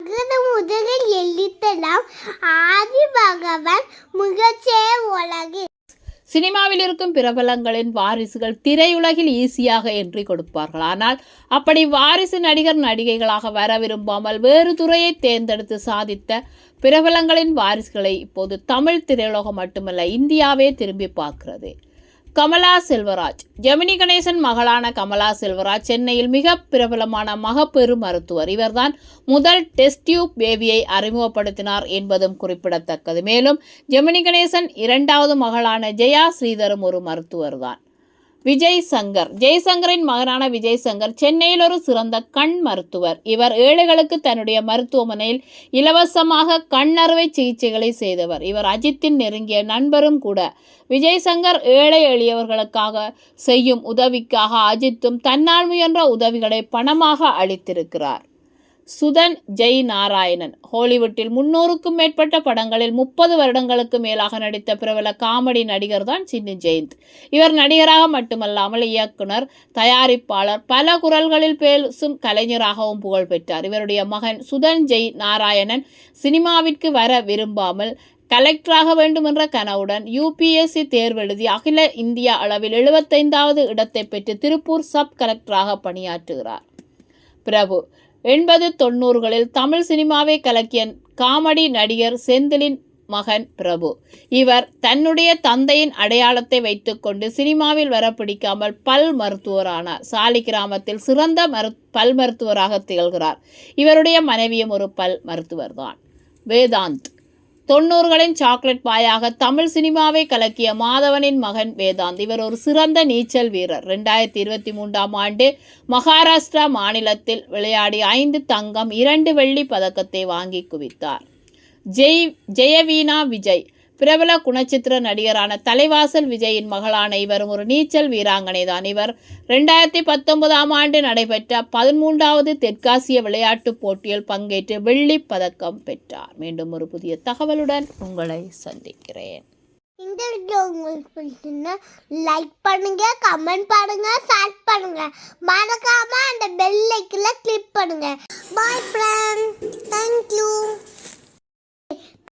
அகர முதலில் எழுத்தலாம். ஆதி பகவான் முகச்சே உலகு சினிமாவில் இருக்கும் பிரபலங்களின் வாரிசுகள் திரையுலகில் ஈஸியாக என்று கொடுப்பார்கள். ஆனால் அப்படி வாரிசு நடிகர் நடிகைகளாக வர விரும்பாமல் வேறு துறையை தேர்ந்தெடுத்து சாதித்த பிரபலங்களின் வாரிசுகளை இப்போது தமிழ் திரையுலகம் மட்டுமல்ல இந்தியாவே திரும்பி பார்க்கிறது. கமலா செல்வராஜ். ஜெமினி கணேசன் மகளான கமலா செல்வராஜ் சென்னையில் மிக பிரபலமான மகப்பெரு மருத்துவர். இவர்தான் முதல் டெஸ்ட் டியூப் பேபியை அறிமுகப்படுத்தினார் என்பதும் குறிப்பிடத்தக்கது. மேலும் ஜெமினி கணேசன் இரண்டாவது மகளான ஜெயா ஸ்ரீதரும் ஒரு மருத்துவர் தான் விஜய் சங்கர் ஜெய்சங்கரின் மகனான விஜய் சங்கர் சென்னையில் ஒரு சிறந்த கண் மருத்துவர். இவர் ஏழைகளுக்கு தன்னுடைய மருத்துவமனையில் இலவசமாக கண் அறுவை சிகிச்சைகளை செய்தவர். இவர் அஜித்தின் நெருங்கிய நண்பரும் கூட. விஜய் சங்கர் ஏழை எளியவர்களுக்காக செய்யும் உதவிக்காக அஜித்தும் தன்னால் முயன்ற உதவிகளை பணமாக அளித்திருக்கிறார். சுதன் ஜெய் நாராயணன் ஹாலிவுட்டில் முன்னூறுக்கும் மேற்பட்ட படங்களில் முப்பது வருடங்களுக்கு மேலாக நடித்த பிரபல காமெடி நடிகர் தான் சின்னு ஜெயந்த். இவர் நடிகராக மட்டுமல்லாமல் இயக்குனர் தயாரிப்பாளர் பல குரல்களில் பேசும் கலைஞராகவும் புகழ் பெற்றார். இவருடைய மகன் சுதன் ஜெய் நாராயணன் சினிமாவிற்கு வர விரும்பாமல் கலெக்டராக வேண்டுமென்ற கனவுடன் யூபிஎஸ்சி தேர்வெழுதி அகில இந்தியா அளவில் எழுபத்தைந்தாவது இடத்தை பெற்று திருப்பூர் சப் கலெக்டராக பணியாற்றுகிறார். பிரபு எண்பது தொண்ணூறுகளில் தமிழ் சினிமாவை கலக்கிய காமெடி நடிகர் செந்திலின் மகன் பிரபு. இவர் தன்னுடைய தந்தையின் அடையாளத்தை வைத்துக்கொண்டு சினிமாவில் வர பிடிக்காமல் பல் மருத்துவரானார். சாலி கிராமத்தில் சிறந்த மரு பல் மருத்துவராக திகழ்கிறார். இவருடைய மனைவியும் ஒரு பல் மருத்துவர்தான். வேதாந்த். தொண்ணூறுகளின் சாக்லேட் பாயாக தமிழ் சினிமாவை கலக்கிய மாதவனின் மகன் வேதாந்த். இவர் ஒரு சிறந்த நீச்சல் வீரர். ரெண்டாயிரத்தி இருபத்தி மூன்றாம் ஆண்டு மகாராஷ்டிரா மாநிலத்தில் விளையாடி ஐந்து தங்கம் இரண்டு வெள்ளி பதக்கத்தை வாங்கி குவித்தார். ஜெய் ஜெயவீனா விஜய் பிரபல குணச்சித்திர நடிகரான தலைவாசல் விஜயின் மகளான இவரும் ஒரு நீச்சல் வீராங்கனை தான். இவர் ரெண்டாயிரத்தி பத்தொன்பதாம் ஆண்டு நடைபெற்ற பதிமூன்றாவது தெற்காசிய விளையாட்டுப் போட்டியில் பங்கேற்று வெள்ளி பதக்கம் பெற்றார். மீண்டும் ஒரு புதிய தகவலுடன் உங்களை சந்திக்கிறேன். இந்த வீடியோ உங்களுக்கு பிடிச்சிருந்தா லைக் பண்ணுங்க கமெண்ட் பண்ணுங்க ஷேர் பண்ணுங்க. மறக்காம அந்த பெல் ஐக்கில் கிளிக் பண்ணுங்க. பாய் ஃப்ரெண்ட் தேங்க்யூ